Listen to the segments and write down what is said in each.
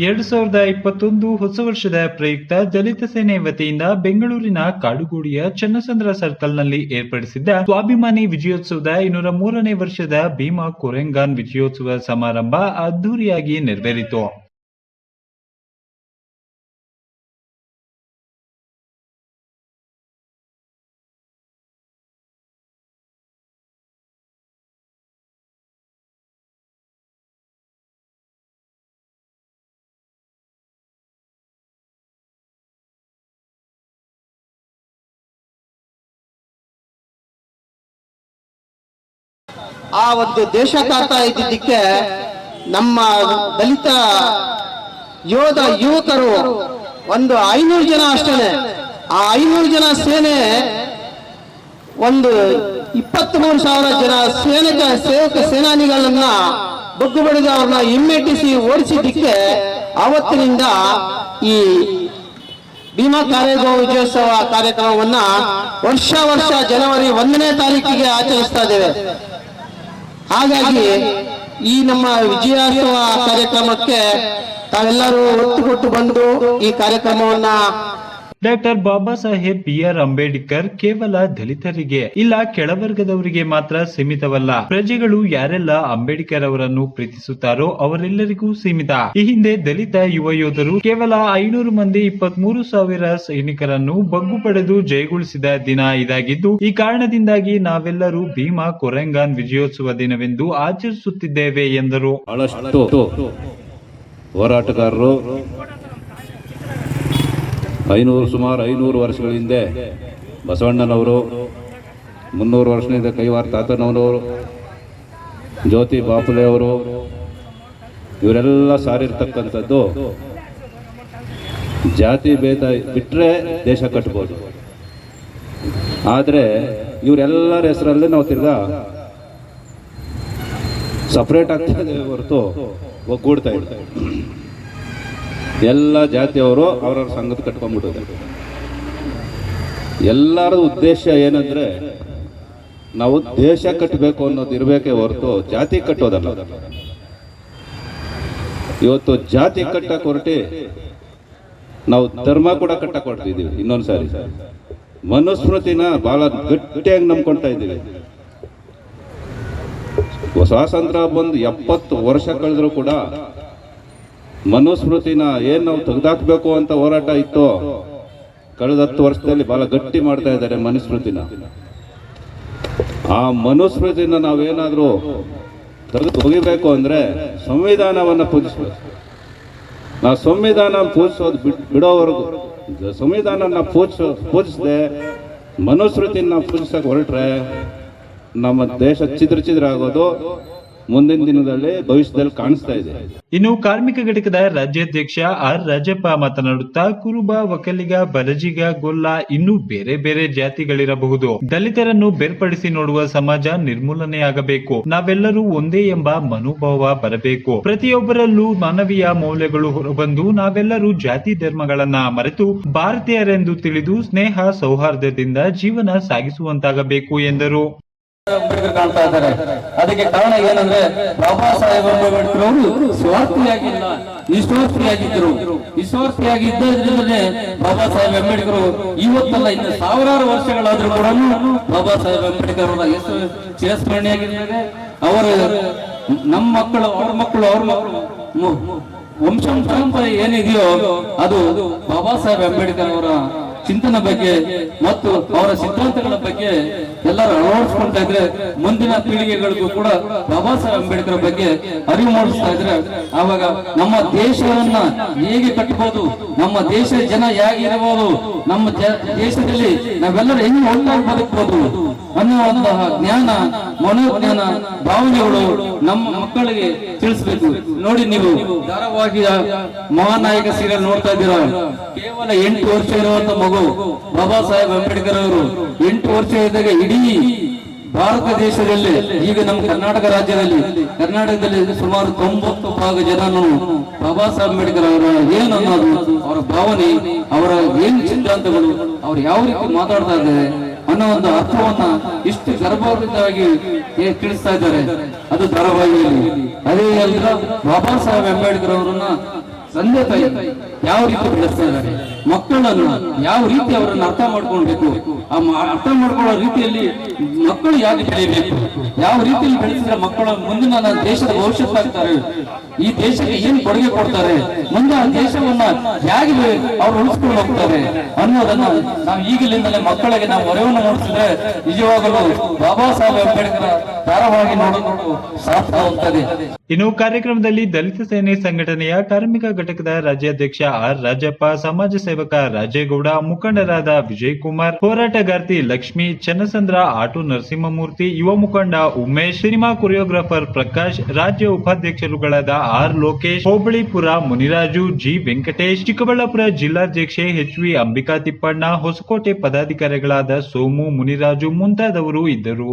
ಎರಡು ಸಾವಿರದ ಇಪ್ಪತ್ತೊಂದು ಹೊಸ ವರ್ಷದ ಪ್ರಯುಕ್ತ ದಲಿತ ಸೇನೆ ವತಿಯಿಂದ ಬೆಂಗಳೂರಿನ ಕಾಡುಗೂಡಿಯ ಚನ್ನಸಂದ್ರ ಸರ್ಕಲ್ನಲ್ಲಿ ಏರ್ಪಡಿಸಿದ್ದ ಸ್ವಾಭಿಮಾನಿ ವಿಜಯೋತ್ಸವದ ಇನ್ನೂರ ಮೂರನೇ ವರ್ಷದ ಭೀಮಾ ಕೊರೆಂಗಾನ್ ವಿಜಯೋತ್ಸವ ಸಮಾರಂಭ ಅದ್ದೂರಿಯಾಗಿ ನೆರವೇರಿತು. ಆ ಒಂದು ದೇಶ ಕಾಡ್ತಾ ಇದ್ದಿದ್ದಕ್ಕೆ ನಮ್ಮ ದಲಿತ ಯೋಧ ಯುವಕರು ಒಂದು ಐನೂರು ಜನ ಅಷ್ಟೇನೆ. ಆ ಐನೂರು ಜನ ಸೇನೆ ಒಂದು ಇಪ್ಪತ್ತ್ ಮೂರು ಸಾವಿರ ಜನ ಸೇನಕ ಸೇವಕ ಸೇನಾನಿಗಳನ್ನ ಬಗ್ಗು ಬಡಿದು ಅವ್ರನ್ನ ಹಿಮ್ಮೆಟ್ಟಿಸಿ ಓಡಿಸಿದ್ದಕ್ಕೆ ಅವತ್ತಿನಿಂದ ಈ ಭೀಮಾ ಕಾರ್ಯಗೋ ವಿಜಯೋತ್ಸವ ಕಾರ್ಯಕ್ರಮವನ್ನ ವರ್ಷ ವರ್ಷ ಜನವರಿ ಒಂದನೇ ತಾರೀಕಿಗೆ ಆಚರಿಸ್ತಾ ಇದ್ದೇವೆ. ಹಾಗಾಗಿ ಈ ನಮ್ಮ ವಿಜಯೋತ್ಸವ ಕಾರ್ಯಕ್ರಮಕ್ಕೆ ತಾವೆಲ್ಲರೂ ಒತ್ತು ಕೊಟ್ಟು ಬಂದು ಈ ಕಾರ್ಯಕ್ರಮವನ್ನ doctor Baba Saheb B R Ambedkar ಕೇವಲ ದಲಿತರಿಗೆ ಇಲ್ಲ, ಕೆಳವರ್ಗದವರಿಗೆ ಮಾತ್ರ ಸೀಮಿತವಲ್ಲ. ಪ್ರಜೆಗಳು ಯಾರೆಲ್ಲ ಅಂಬೇಡ್ಕರ್ ಅವರನ್ನು ಪ್ರೀತಿಸುತ್ತಾರೋ ಅವರೆಲ್ಲರಿಗೂ ಸೀಮಿತ. ಈ ಹಿಂದೆ ದಲಿತ ಯುವ ಯೋಧರು ಕೇವಲ ಐನೂರು ಮಂದಿ ಇಪ್ಪತ್ಮೂರು ಸಾವಿರ ಸೈನಿಕರನ್ನು ಬಗ್ಗು ಪಡೆದು ಜಯಗೊಳಿಸಿದ ದಿನ ಇದಾಗಿದ್ದು, ಈ ಕಾರಣದಿಂದಾಗಿ ನಾವೆಲ್ಲರೂ ಭೀಮಾ ಕೊರೆಂಗಾನ್ ವಿಜಯೋತ್ಸವ ದಿನವೆಂದು ಆಚರಿಸುತ್ತಿದ್ದೇವೆ ಎಂದರು. ಹೋರಾಟಗಾರರು ಐನೂರು ಸುಮಾರು ಐನೂರು ವರ್ಷಗಳ ಹಿಂದೆ ಬಸವಣ್ಣನವರು, ಮುನ್ನೂರು ವರ್ಷದಿಂದ ಕೈವಾರ ತಾತನವರು ಜ್ಯೋತಿ ಬಾಪುಲೆ ಅವರು ಇವರೆಲ್ಲ ಸಾರಿರ್ತಕ್ಕಂಥದ್ದು ಜಾತಿ ಭೇದ ಬಿಟ್ಟರೆ ದೇಶ ಕಟ್ಬೋದು. ಆದರೆ ಇವರೆಲ್ಲರ ಹೆಸರಲ್ಲೇ ನಾವು ತಿರ್ಗಾ ಸಪ್ರೇಟ್ ಆಗ್ತಾ ಇದ್ದೇವೆ ಹೊರತು ಒಗ್ಗೂಡ್ತಾ ಇಲ್ಲ ಎಲ್ಲ ಜಾತಿಯವರು ಅವರವ್ರ ಸಂಘದ ಕಟ್ಕೊಂಡ್ಬಿಟ್ಟಿದ್ದಾರೆ. ಎಲ್ಲರ ಉದ್ದೇಶ ಏನಂದ್ರೆ ನಾವು ದೇಶ ಕಟ್ಟಬೇಕು ಅನ್ನೋದು ಇರಬೇಕೇ ಹೊರತು ಜಾತಿ ಕಟ್ಟೋದಲ್ಲ. ಇವತ್ತು ಜಾತಿ ಕಟ್ಟಕ್ಕೆ ಹೊರಟಿ ನಾವು ಧರ್ಮ ಕೂಡ ಕಟ್ಟಕ್ಕೆ ಹೊರಟಿದ್ದೀವಿ ಇನ್ನೊಂದು ಸಾರಿ. ಮನುಸ್ಮೃತಿನ ಬಹಳ ಗಟ್ಟಿಯಾಗಿ ನಂಬ್ಕೊಳ್ತಾ ಇದ್ದೀವಿ. ಸ್ವಾತಂತ್ರ್ಯ ಬಂದು ಎಪ್ಪತ್ತು ವರ್ಷ ಕಳೆದರೂ ಕೂಡ ಮನುಸ್ಮೃತಿನ ಏನು ನಾವು ತೆಗೆದಾಕ್ಬೇಕು ಅಂತ ಹೋರಾಟ ಇತ್ತು, ಕಳೆದ ಹತ್ತು ವರ್ಷದಲ್ಲಿ ಬಹಳ ಗಟ್ಟಿ ಮಾಡ್ತಾ ಇದ್ದಾರೆ ಮನುಸ್ಮೃತಿನ. ಆ ಮನುಸ್ಮೃತಿನ ನಾವೇನಾದ್ರೂ ತೆಗೆದು ಹೋಗಿಬೇಕು ಅಂದ್ರೆ ಸಂವಿಧಾನವನ್ನ ಪೂಜಿಸ್ಬೇಕು. ನಾವು ಸಂವಿಧಾನ ಪೂಜಿಸೋದು ಬಿಡೋವರೆಗೂ ಸಂವಿಧಾನ ಪೂಜಿಸೋ, ಪೂಜಿಸದೆ ಮನುಸ್ಮೃತಿನ ಪೂಜಿಸೋಕೆ ಹೊರಟ್ರೆ ನಮ್ಮ ದೇಶ ಚಿದ್ರ ಚಿದ್ರ ಆಗೋದು ಮುಂದಿನ ದಿನದಲ್ಲಿ ಭವಿಷ್ಯದಲ್ಲಿ ಕಾಣಿಸ್ತಾ ಇದೆ. ಇನ್ನು ಕಾರ್ಮಿಕ ಘಟಕದ ರಾಜ್ಯಾಧ್ಯಕ್ಷ ಆರ್ ರಾಜಪ್ಪ ಮಾತನಾಡುತ್ತಾ, ಕುರುಬ, ಒಕ್ಕಲಿಗ, ಬಲಜಿಗ, ಗೊಲ್ಲ ಇನ್ನೂ ಬೇರೆ ಬೇರೆ ಜಾತಿಗಳಿರಬಹುದು. ದಲಿತರನ್ನು ಬೇರ್ಪಡಿಸಿ ನೋಡುವ ಸಮಾಜ ನಿರ್ಮೂಲನೆಯಾಗಬೇಕು. ನಾವೆಲ್ಲರೂ ಒಂದೇ ಎಂಬ ಮನೋಭಾವ ಬರಬೇಕು. ಪ್ರತಿಯೊಬ್ಬರಲ್ಲೂ ಮಾನವೀಯ ಮೌಲ್ಯಗಳು ಹೊರಬಂದು ನಾವೆಲ್ಲರೂ ಜಾತಿ ಧರ್ಮಗಳನ್ನ ಮರೆತು ಭಾರತೀಯರೆಂದು ತಿಳಿದು ಸ್ನೇಹ ಸೌಹಾರ್ದದಿಂದ ಜೀವನ ಸಾಗಿಸುವಂತಾಗಬೇಕು ಎಂದರು. ಕಾಣ್ತಾ ಇದ್ದಾರೆ. ಅದಕ್ಕೆ ಕಾರಣ ಏನಂದ್ರೆ ಬಾಬಾ ಸಾಹೇಬ್ ಅಂಬೇಡ್ಕರ್ ಅವರು ಸ್ವಾರ್ಥಿಯಾಗಿಲ್ಲ, ನಿಸ್ವಾರ್ಥಿಯಾಗಿದ್ದರು. ನಿಸ್ವಾರ್ಥಿಯಾಗಿದ್ದರಿಂದ ಬಾಬಾ ಸಾಹೇಬ್ ಅಂಬೇಡ್ಕರ್ ಇವತ್ತಲ್ಲ ಇನ್ನು ಸಾವಿರಾರು ವರ್ಷಗಳಾದ್ರೂ ಕೂಡ ಬಾಬಾ ಸಾಹೇಬ್ ಅಂಬೇಡ್ಕರ್ ಅವರ ಹೆಸರು ಚಿರಸ್ಮರಣೆಯಾಗಿದ್ದಾರೆ ಅವರು ನಮ್ಮ ಮಕ್ಕಳು, ಅವ್ರ ಮಕ್ಕಳು ಅವ್ರ ಮಕ್ಕಳು ಮು- ಪರಂಪರೆ ಏನಿದೆಯೋ ಅದು ಬಾಬಾ ಸಾಹೇಬ್ ಅಂಬೇಡ್ಕರ್ ಅವರ ಚಿಂತನೆ ಬಗ್ಗೆ ಮತ್ತು ಅವರ ಸಿದ್ಧಾಂತಗಳ ಬಗ್ಗೆ ಎಲ್ಲರೂ ಅಳವಡಿಸ್ಕೊಳ್ತಾ ಇದ್ರೆ ಮುಂದಿನ ಪೀಳಿಗೆಗಳಿಗೂ ಕೂಡ ಬಾಬಾ ಸಾಹೇಬ್ ಅಂಬೇಡ್ಕರ್ ಬಗ್ಗೆ ಅರಿವು ಮೂಡಿಸ್ತಾ ಇದ್ರೆ ಆವಾಗ ನಮ್ಮ ದೇಶವನ್ನ ಹೇಗೆ ಕಟ್ಟಬಹುದು ನಮ್ಮ ದೇಶ ಜನ ಹೇಗಿರಬಹುದು ನಮ್ಮ ಜ- ದೇಶದಲ್ಲಿ ನಾವೆಲ್ಲರೂ ಹೆಂಗೆ ಒಟ್ಟಾಗಿ ಬದುಕಬಹುದು ಅನ್ನುವಂತಹ ಜ್ಞಾನ, ಮನೋಜ್ಞಾನ, ಭಾವನೆಗಳು ನಮ್ಮ ಮಕ್ಕಳಿಗೆ ತಿಳಿಸಬೇಕು. ನೋಡಿ ನೀವು, ಧಾರಾವಾಹಿಯ ಮಹಾನಾಯಕ ಸೀರಿಯಲ್ ನೋಡ್ತಾ ಇದ್ದೀರಾ? ಕೇವಲ ಎಂಟು ವರ್ಷ ಇರುವಂತ ಮಗು, ಬಾಬಾ ಸಾಹೇಬ್ ಅಂಬೇಡ್ಕರ್ ಅವರು ಎಂಟು ವರ್ಷ ಇದ್ದಾಗ ಇಡೀ ಭಾರತ ದೇಶದಲ್ಲಿ, ಈಗ ನಮ್ಮ ಕರ್ನಾಟಕ ರಾಜ್ಯದಲ್ಲಿ, ಕರ್ನಾಟಕದಲ್ಲಿ ಸುಮಾರು ತೊಂಬತ್ತು ಭಾಗ ಜನನು ಬಾಬಾ ಸಾಹೇಬ್ ಅಂಬೇಡ್ಕರ್ ಅವರ ಏನು ಅನ್ನೋದು, ಅವರ ಭಾವನೆ, ಅವರ ಏನು ಸಿದ್ಧಾಂತಗಳು, ಅವ್ರು ಯಾವ ರೀತಿ ಮಾತಾಡ್ತಾ ಇದ್ದಾರೆ ಅನ್ನೋ ಒಂದು ಅರ್ಥವನ್ನ ಇಷ್ಟು ಗರ್ಭವೃತವಾಗಿ ತಿಳಿಸ್ತಾ ಇದ್ದಾರೆ? ಅದು ಧಾರಾವಾಹಿಯಲ್ಲಿ. ಅದೇ ಅಲ್ಲ ಬಾಬಾ ಸಾಹೇಬ್ ಅಂಬೇಡ್ಕರ್ ಅವರನ್ನ ತಂದೆ ತಾಯಿ ಯಾವ ರೀತಿ ಬೆಳೆಸ್ತಾ ಇದ್ದಾರೆ? ಮಕ್ಕಳನ್ನು ಯಾವ ರೀತಿ ಅವರನ್ನು ಅರ್ಥ ಮಾಡ್ಕೊಳ್ಬೇಕು? ಅರ್ಥ ಮಾಡ್ಕೊಳ್ಳೋ ರೀತಿಯಲ್ಲಿ ಮಕ್ಕಳು ಯಾಕೆ ಬೆಳೆಯಬೇಕು? ಯಾವ ರೀತಿಯಲ್ಲಿ ಬೆಳೆಸಿದ್ರೆ ಮಕ್ಕಳು ಮುಂದಿನ ನನ್ನ ದೇಶದ ಭವಿಷ್ಯತ್ ಆಗ್ತಾರೆ? ಈ ದೇಶಕ್ಕೆ ಏನ್ ಕೊಡುಗೆ ಕೊಡ್ತಾರೆ? ಮುಂದೆ ಆ ದೇಶವನ್ನ ಹೇಗೆ ಅವ್ರು ಉಳಿಸ್ಕೊಂಡು ಹೋಗ್ತಾರೆ ಅನ್ನೋದನ್ನ ನಾವು ಈಗಲಿಂದಲೇ ಮಕ್ಕಳಿಗೆ ನಾವು ಹೊರೆವನ್ನು ಮೂಡಿಸಿದ್ರೆ ನಿಜವಾಗಲೂ ಬಾಬಾ ಸಾಹೇಬ್ ಅಂಬೇಡ್ಕರ್ ಧಾರವಾಗಿ ನೋಡಿಕೊಂಡು ಸಾಧ್ಯ ಹೋಗ್ತದೆ ಇನ್ನು ಕಾರ್ಯಕ್ರಮದಲ್ಲಿ ದಲಿತ ಸೇನೆ ಸಂಘಟನೆಯ ಕಾರ್ಮಿಕ ಘಟಕದ ರಾಜ್ಯಾಧ್ಯಕ್ಷ ಆರ್ ರಾಜಪ್ಪ, ಸಮಾಜ ಸೇವಕ ರಾಜೇಗೌಡ, ಮುಖಂಡರಾದ ವಿಜಯ್ ಕುಮಾರ್ ಹೋರಾಟಗಾರ್ತಿ ಲಕ್ಷ್ಮಿ ಚನ್ನಸಂದ್ರ, ಆಟೋ ನರಸಿಂಹಮೂರ್ತಿ, ಯುವ ಮುಖಂಡ ಉಮೇಶ್, ಸಿನಿಮಾ ಕೊರಿಯೋಗ್ರಾಫರ್ ಪ್ರಕಾಶ್, ರಾಜ್ಯ ಉಪಾಧ್ಯಕ್ಷರುಗಳಾದ ಆರ್ ಲೋಕೇಶ್, ಹೋಬಳಿಪುರ ಮುನಿರಾಜು, ಜಿ ವೆಂಕಟೇಶ್, ಚಿಕ್ಕಬಳ್ಳಾಪುರ ಜಿಲ್ಲಾಧ್ಯಕ್ಷೆ ಎಚ್ ವಿ ಅಂಬಿಕಾ ತಿಪ್ಪಣ್ಣ, ಹೊಸಕೋಟೆ ಪದಾಧಿಕಾರಿಗಳಾದ ಸೋಮು ಮುನಿರಾಜು ಮುಂತಾದವರು ಇದ್ದರು.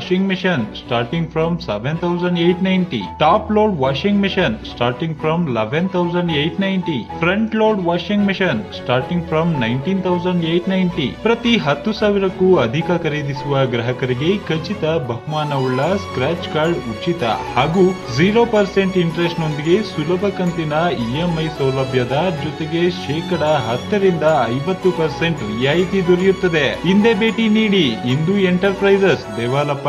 load washing machine starting from eleven thousand eight ninety front load washing machine starting from nineteen thousand eight ninety ಪ್ರತಿ ಹತ್ತು ಸಾವಿರಕ್ಕೂ ಅಧಿಕ ಖರೀದಿಸುವ ಗ್ರಾಹಕರಿಗೆ ಖಚಿತ ಬಹುಮಾನವುಳ್ಳ ಸ್ಕ್ರಾಚ್ ಕಾರ್ಡ್ ಉಚಿತ ಹಾಗೂ ಜೀರೋ ಪರ್ಸೆಂಟ್ ಇಂಟ್ರೆಸ್ಟ್ ನೊಂದಿಗೆ ಸುಲಭ ಕಂತಿನ ಇಎಂಐ ಸೌಲಭ್ಯದ ಜೊತೆಗೆ ಶೇಕಡ ಹತ್ತರಿಂದ ಐವತ್ತು ಪರ್ಸೆಂಟ್ ರಿಯಾಯಿತಿ ದೊರೆಯುತ್ತದೆ. ಹಿಂದೆ ಭೇಟಿ ನೀಡಿ ಇಂದು enterprises Devalappa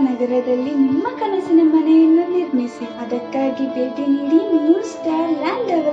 ನಗರದಲ್ಲಿ ನಿಮ್ಮ ಕನಸಿನ ಮನೆಯನ್ನು ನಿರ್ಮಿಸಿ ಅದಕ್ಕಾಗಿ ಭೇಟಿ ನೀಡಿ ಮೂರು ಸ್ಟಾರ್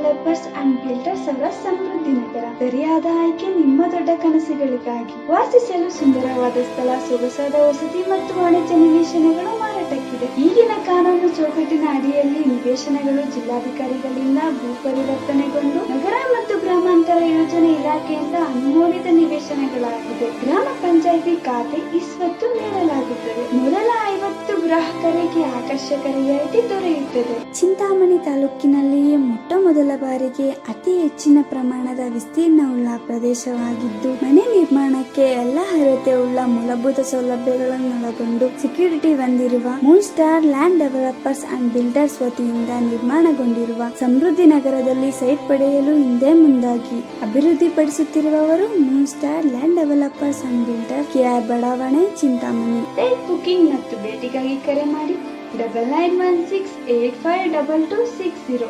ಡೆವಲಪರ್ಸ್ ಅಂಡ್ ಬಿಲ್ಡರ್ಸ್ ಅವರ ಸಮೃದ್ಧಿ ನಗರ ಸರಿಯಾದ ಆಯ್ಕೆ ನಿಮ್ಮ ದೊಡ್ಡ ಕನಸುಗಳಿಗಾಗಿ. ವಾಸಿಸಲು ಸುಂದರವಾದ ಸ್ಥಳ, ಸೊಗಸಾದ ವಸತಿ ಮತ್ತು ವಾಣಿಜ್ಯ ನಿವೇಶನಗಳು ಮಾರಾಟಕ್ಕಿದೆ. ಈಗಿನ ಕಾನೂನು ಚೌಕಟ್ಟಿನ ಅಡಿಯಲ್ಲಿ ನಿವೇಶನಗಳು ಜಿಲ್ಲಾಧಿಕಾರಿಗಳಿಂದ ಭೂ ಪರಿವರ್ತನೆಗೊಂಡು ನಗರ ಮತ್ತು ಗ್ರಾಮಾಂತರ ಯೋಜನೆ ಇಲಾಖೆಯಿಂದ ಅನುಮೋದಿತ ನಿವೇಶನಗಳಾಗಿದೆ. ಗ್ರಾಮ ಪಂಚಾಯಿತಿ ಖಾತೆ ಇಸ್ವತ್ತು ನೀಡಲಾಗುತ್ತದೆ. ಮೊದಲ ಐವತ್ತು ಗ್ರಾಹಕರಿಗೆ ಆಕರ್ಷಕ ರಿಯಾಯಿತಿ ದೊರೆಯುತ್ತದೆ. ಚಿಂತಾಮಣಿ ತಾಲೂಕಿನಲ್ಲಿಯೇ ಮೊಟ್ಟ ಮೊದಲ ಬಾರಿಗೆ ಅತಿ ಹೆಚ್ಚಿನ ಪ್ರಮಾಣದ ವಿಸ್ತೀರ್ಣವುಳ್ಳ ಪ್ರದೇಶವಾಗಿದ್ದು, ಮನೆ ನಿರ್ಮಾಣಕ್ಕೆ ಎಲ್ಲ ಅರ್ಹತೆ ಉಳ್ಳ ಮೂಲಭೂತ ಸೌಲಭ್ಯಗಳನ್ನು ಒಳಗೊಂಡು ಸೆಕ್ಯೂರಿಟಿ ಹೊಂದಿರುವ moon star land developers and builders ವತಿಯಿಂದ ನಿರ್ಮಾಣಗೊಂಡಿರುವ ಸಮೃದ್ಧಿ ನಗರದಲ್ಲಿ ಸೈಟ್ ಪಡೆಯಲು ಹಿಂದೆ ಮುಂದಾಗಿ ಅಭಿವೃದ್ಧಿಪಡಿಸುತ್ತಿರುವವರು moon star land developers and builder KR ಬಡಾವಣೆ ಚಿಂತಾಮಣಿ. ಸೈಟ್ ಬುಕಿಂಗ್ ಮತ್ತು ಭೇಟಿಗಾಗಿ ಕರೆ ಮಾಡಿ double nine one six eight five double two six zero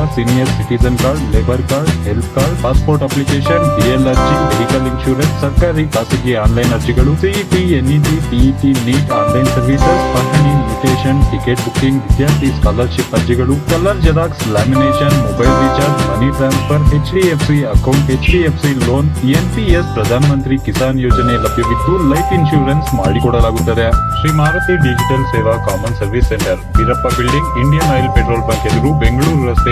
senior citizen card labour card health card passport application DL ಅರ್ಜಿ ಮೆಡಿಕಲ್ ಇನ್ಶೂರೆನ್ಸ್ ಸರ್ಕಾರಿ ಖಾಸಗಿ online ಅರ್ಜಿಗಳು CET NET PET NEET online services ಪಹಣಿ mutation ticket booking ವಿದ್ಯಾರ್ಥಿ scholarship ಅರ್ಜಿಗಳು colour xerox lamination mobile recharge money transfer HDFC account HDFC loan NPS Pradhan Mantri Kisan ಯೋಜನೆ ಲಭ್ಯವಿದ್ದು life insurance ಮಾಡಿಕೊಡಲಾಗುತ್ತದೆ. Shri Maruti digital Seva common service centre Veerappa building Indian oil petrol bunk ಎದುರು ಬೆಂಗಳೂರು ರಸ್ತೆ